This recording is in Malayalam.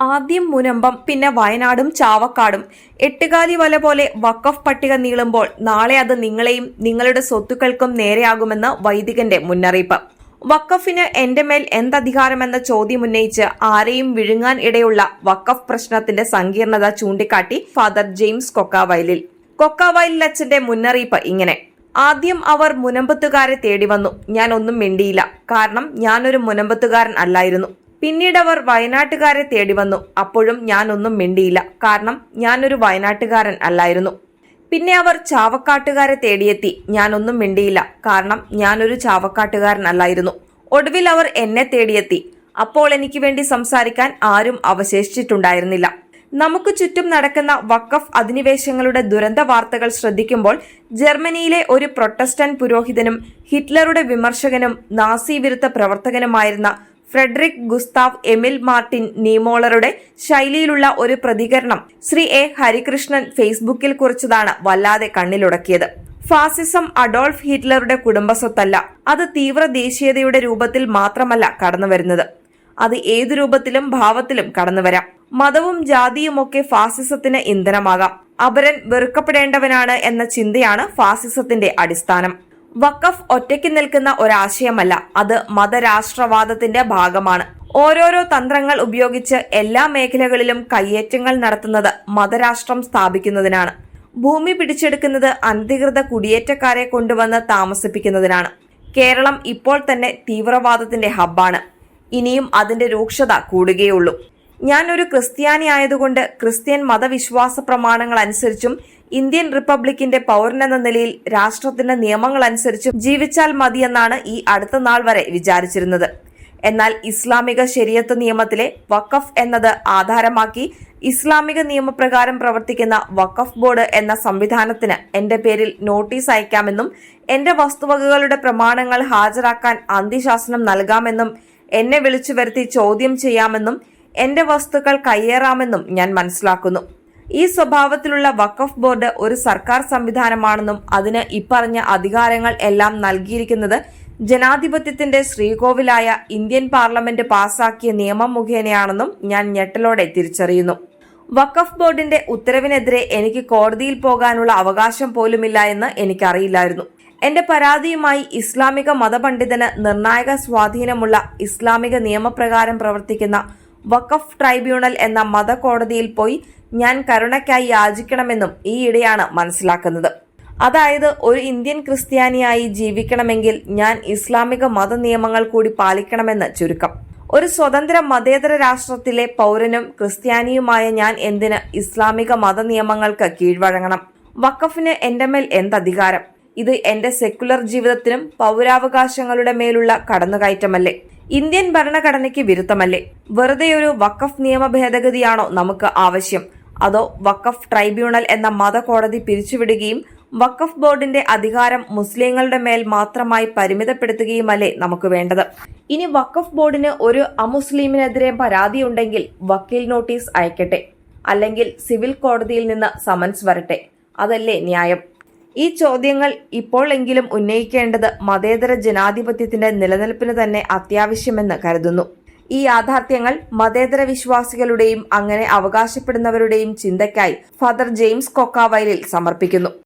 ആദ്യം മുനമ്പം പിന്നെ വയനാടും ചാവക്കാടും. എട്ടുകാലി വല പോലെ വക്കഫ് പട്ടിക നീളുമ്പോൾ നാളെ അത് നിങ്ങളെയും നിങ്ങളുടെ സ്വത്തുക്കൾക്കും നേരെയാകുമെന്ന് വൈദികന്റെ മുന്നറിയിപ്പ്. വക്കഫിന് എന്റെ മേൽ എന്തധികാരമെന്ന ചോദ്യം ഉന്നയിച്ച് ആരെയും വിഴുങ്ങാൻ ഇടയുള്ള വക്കഫ് പ്രശ്നത്തിന്റെ സങ്കീർണത ചൂണ്ടിക്കാട്ടി ഫാദർ ജെയിംസ് കൊക്കാവയലിൽ. കൊക്കാവയലിൽ അച്ഛന്റെ മുന്നറിയിപ്പ് ഇങ്ങനെ. ആദ്യം അവർ മുനമ്പത്തുകാരെ തേടി വന്നു. ഞാൻ ഒന്നും മിണ്ടിയില്ല. കാരണം ഞാനൊരു മുനമ്പത്തുകാരൻ അല്ലായിരുന്നു. പിന്നീട് അവർ വയനാട്ടുകാരെ തേടി വന്നു. അപ്പോഴും ഞാനൊന്നും മിണ്ടിയില്ല. കാരണം ഞാനൊരു വയനാട്ടുകാരൻ അല്ലായിരുന്നു. പിന്നെ അവർ ചാവക്കാട്ടുകാരെ തേടിയെത്തി. ഞാനൊന്നും മിണ്ടിയില്ല. കാരണം ഞാനൊരു ചാവക്കാട്ടുകാരൻ അല്ലായിരുന്നു. ഒടുവിൽ അവർ എന്നെ തേടിയെത്തി. അപ്പോൾ എനിക്ക് വേണ്ടി സംസാരിക്കാൻ ആരും അവശേഷിച്ചിട്ടുണ്ടായിരുന്നില്ല. നമുക്ക് ചുറ്റും നടക്കുന്ന വക്കഫ് അധിനിവേശങ്ങളുടെ ദുരന്ത വാർത്തകൾ ശ്രദ്ധിക്കുമ്പോൾ ജർമ്മനിയിലെ ഒരു പ്രൊട്ടസ്റ്റന്റ് പുരോഹിതനും ഹിറ്റ്ലറുടെ വിമർശകനും നാസി വിരുദ്ധ പ്രവർത്തകനുമായിരുന്ന ഫ്രെഡറിക് ഗുസ്താവ് എമിൽ മാർട്ടിൻ നീമോളറുടെ ശൈലിയിലുള്ള ഒരു പ്രതികരണം ശ്രീ എ ഹരികൃഷ്ണൻ ഫേസ്ബുക്കിൽ കുറിച്ചതാണ് വല്ലാതെ കണ്ണിലുടക്കിയത്. ഫാസിസം അഡോൾഫ് ഹിറ്റ്ലറുടെ കുടുംബസ്വത്തല്ല അത് തീവ്ര ദേശീയതയുടെ രൂപത്തിൽ മാത്രമല്ല കടന്നുവരുന്നത്. അത് ഏതു രൂപത്തിലും ഭാവത്തിലും കടന്നുവരാം. മതവും ജാതിയുമൊക്കെ ഫാസിസത്തിന് ഇന്ധനമാകാം. അപരൻ വെറുക്കപ്പെടേണ്ടവനാണ് എന്ന ചിന്തയാണ് ഫാസിസത്തിന്റെ അടിസ്ഥാനം. വഖഫ് ഒറ്റയ്ക്ക് നിൽക്കുന്ന ഒരാശയമല്ല അത് മതരാഷ്ട്രവാദത്തിന്റെ ഭാഗമാണ്. ഓരോരോ തന്ത്രങ്ങൾ ഉപയോഗിച്ച് എല്ലാ മേഖലകളിലും കയ്യേറ്റങ്ങൾ നടത്തുന്നത് മതരാഷ്ട്രം സ്ഥാപിക്കുന്നതിനാണ്. ഭൂമി പിടിച്ചെടുക്കുന്നത് അനധികൃത കുടിയേറ്റക്കാരെ കൊണ്ടുവന്ന് താമസിപ്പിക്കുന്നതിനാണ്. കേരളം ഇപ്പോൾ തന്നെ തീവ്രവാദത്തിന്റെ ഹബ്ബാണ്. ഇനിയും അതിന്റെ രൂക്ഷത കൂടുകയുള്ളൂ. ഞാൻ ഒരു ക്രിസ്ത്യാനി ആയതുകൊണ്ട് ക്രിസ്ത്യൻ മതവിശ്വാസ പ്രമാണങ്ങൾ അനുസരിച്ചും ഇന്ത്യൻ റിപ്പബ്ലിക്കിന്റെ പൗരനെന്ന നിലയിൽ രാഷ്ട്രത്തിന്റെ നിയമങ്ങൾ അനുസരിച്ച് ജീവിച്ചാൽ മതിയെന്നാണ് ഈ അടുത്ത നാൾ വരെ വിചാരിച്ചിരുന്നത്. എന്നാൽ ഇസ്ലാമിക ശരിയത്ത് നിയമത്തിലെ വഖഫ് എന്നത് ആധാരമാക്കി ഇസ്ലാമിക നിയമപ്രകാരം പ്രവർത്തിക്കുന്ന വഖഫ് ബോർഡ് എന്ന സംവിധാനത്തിന് എന്റെ പേരിൽ നോട്ടീസ് അയക്കാമെന്നും എന്റെ വസ്തുവകകളുടെ പ്രമാണങ്ങൾ ഹാജരാക്കാൻ അന്ത്യശാസനം നൽകാമെന്നും എന്നെ വിളിച്ചു വരുത്തി ചോദ്യം ചെയ്യാമെന്നും എന്റെ വസ്തുക്കൾ കയ്യേറാമെന്നും ഞാൻ മനസ്സിലാക്കുന്നു. ഈ സ്വഭാവത്തിലുള്ള വഖഫ് ബോർഡ് ഒരു സർക്കാർ സംവിധാനമാണെന്നും അതിന് ഇപ്പറഞ്ഞ അധികാരങ്ങൾ എല്ലാം നൽകിയിരിക്കുന്നത് ജനാധിപത്യത്തിന്റെ ശ്രീകോവിലായ ഇന്ത്യൻ പാർലമെന്റ് പാസാക്കിയ നിയമം മുഖേനയാണെന്നും ഞാൻ ഞെട്ടലോടെ തിരിച്ചറിയുന്നു. വഖഫ് ബോർഡിന്റെ ഉത്തരവിനെതിരെ എനിക്ക് കോടതിയിൽ പോകാനുള്ള അവകാശം പോലുമില്ല എന്ന് എനിക്കറിയില്ലായിരുന്നു. എന്റെ പരാതിയുമായി ഇസ്ലാമിക മതപണ്ഡിതന് നിർണായക സ്വാധീനമുള്ള ഇസ്ലാമിക നിയമപ്രകാരം പ്രവർത്തിക്കുന്ന വഖഫ് ട്രൈബ്യൂണൽ എന്ന മതകോടതിയിൽ പോയി ഞാൻ കരുണയ്ക്കായി യാചിക്കണമെന്നും ഈയിടെയാണ് മനസ്സിലാക്കുന്നത്. അതായത് ഒരു ഇന്ത്യൻ ക്രിസ്ത്യാനിയായി ജീവിക്കണമെങ്കിൽ ഞാൻ ഇസ്ലാമിക മത നിയമങ്ങൾ കൂടി പാലിക്കണമെന്ന് ചുരുക്കം. ഒരു സ്വതന്ത്ര മതേതര രാഷ്ട്രത്തിലെ പൗരനും ക്രിസ്ത്യാനിയുമായ ഞാൻ എന്തിന് ഇസ്ലാമിക മത നിയമങ്ങൾക്ക് കീഴ്വഴങ്ങണം? വക്കഫിന് എന്റെ മേൽ എന്തധികാരം? ഇത് എന്റെ സെക്കുലർ ജീവിതത്തിനും പൗരാവകാശങ്ങളുടെ മേലുള്ള കടന്നുകയറ്റമല്ലേ? ഇന്ത്യൻ ഭരണഘടനയ്ക്ക് വിരുദ്ധമല്ലേ? വെറുതെ ഒരു വഖഫ് നിയമ ഭേദഗതിയാണോ നമുക്ക് ആവശ്യം? അതോ വഖഫ് ട്രൈബ്യൂണൽ എന്ന മതകോടതി പിരിച്ചുവിടുകയും വഖഫ് ബോർഡിന്റെ അധികാരം മുസ്ലിങ്ങളുടെ മേൽ മാത്രമായി പരിമിതപ്പെടുത്തുകയുമല്ലേ നമുക്ക് വേണ്ടത്? ഇനി വഖഫ് ബോർഡിന് ഒരു അമുസ്ലിമിനെതിരെ പരാതി ഉണ്ടെങ്കിൽ വക്കീൽ നോട്ടീസ് അയക്കട്ടെ. അല്ലെങ്കിൽ സിവിൽ കോടതിയിൽ നിന്ന് സമൻസ് വരട്ടെ. അതല്ലേ ന്യായം? ഈ ചോദ്യങ്ങൾ ഇപ്പോഴെങ്കിലും ഉന്നയിക്കേണ്ടത് മതേതര ജനാധിപത്യത്തിന്റെ നിലനിൽപ്പിന് തന്നെ അത്യാവശ്യമെന്ന് കരുതുന്നു. ഈ യാഥാർത്ഥ്യങ്ങൾ മതേതര വിശ്വാസികളുടെയും അങ്ങനെ അവകാശപ്പെടുന്നവരുടെയും ചിന്തയ്ക്കായി ഫാദർ ജെയിംസ് കൊക്കാവയലിൽ സമർപ്പിക്കുന്നു.